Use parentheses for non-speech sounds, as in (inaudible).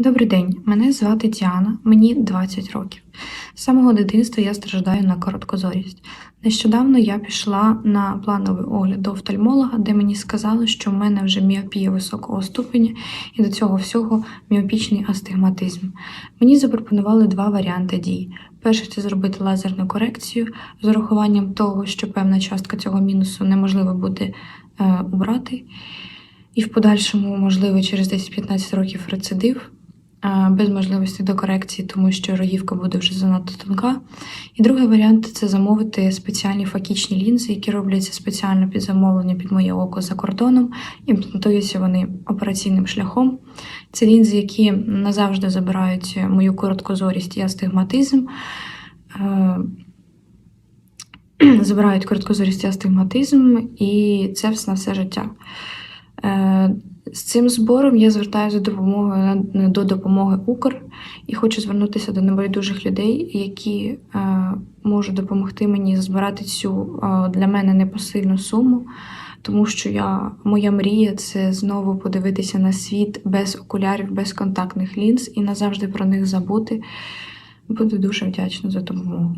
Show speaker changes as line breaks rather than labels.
Добрий день, мене звати Діана, мені 20 років. З самого дитинства я страждаю на короткозорість. Нещодавно я пішла на плановий огляд до офтальмолога, де мені сказали, що в мене вже міопія високого ступеня і до цього всього міопічний астигматизм. Мені запропонували два варіанти дій. Перший це зробити лазерну корекцію з урахуванням того, що певна частка цього мінусу неможливо буде е, убрати. І в подальшому, можливо, через 10-15 років рецидив без можливості до корекції, тому що рогівка буде вже занадто тонка. І другий варіант це замовити спеціальні факічні лінзи, які робляться спеціально під замовлення під моє око за кордоном. Імплантуються вони операційним шляхом. Це лінзи, які назавжди забирають мою короткозорість і астигматизм. Е, (clears throat) Забирають короткозорість і астигматизм, і це все на все життя. Е, З цим збором я звертаюся за допомогою до допомоги Укр і хочу звернутися до небайдужих людей, які е, можуть допомогти мені збирати цю е, для мене непосильну суму, тому що я, моя мрія це знову подивитися на світ без окулярів, без контактних лінз і назавжди про них забути. Буду дуже вдячна за допомогу.